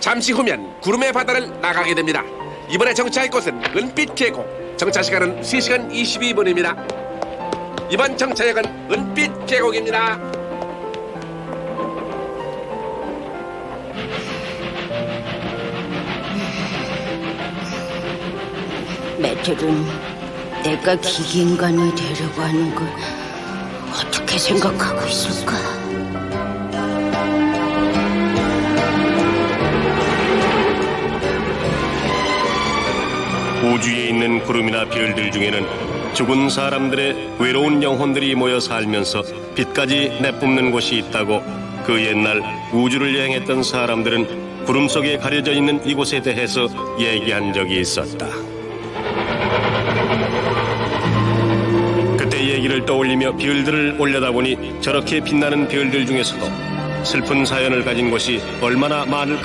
잠시 후면 구름의 바다를 나가게 됩니다. 이번에 정차할 곳은 은빛 계곡. 정차 시간은 3시간 22분입니다. 이번 정차역은 은빛 계곡입니다. 매들은 내가 기계인간이 되려고 하는 걸 어떻게 생각하고 있을까? 우주에 있는 구름이나 별들 중에는 죽은 사람들의 외로운 영혼들이 모여 살면서 빛까지 내뿜는 곳이 있다고 그 옛날 우주를 여행했던 사람들은 구름 속에 가려져 있는 이곳에 대해서 얘기한 적이 있었다. 그때 얘기를 떠올리며 별들을 올려다보니 저렇게 빛나는 별들 중에서도 슬픈 사연을 가진 곳이 얼마나 많을까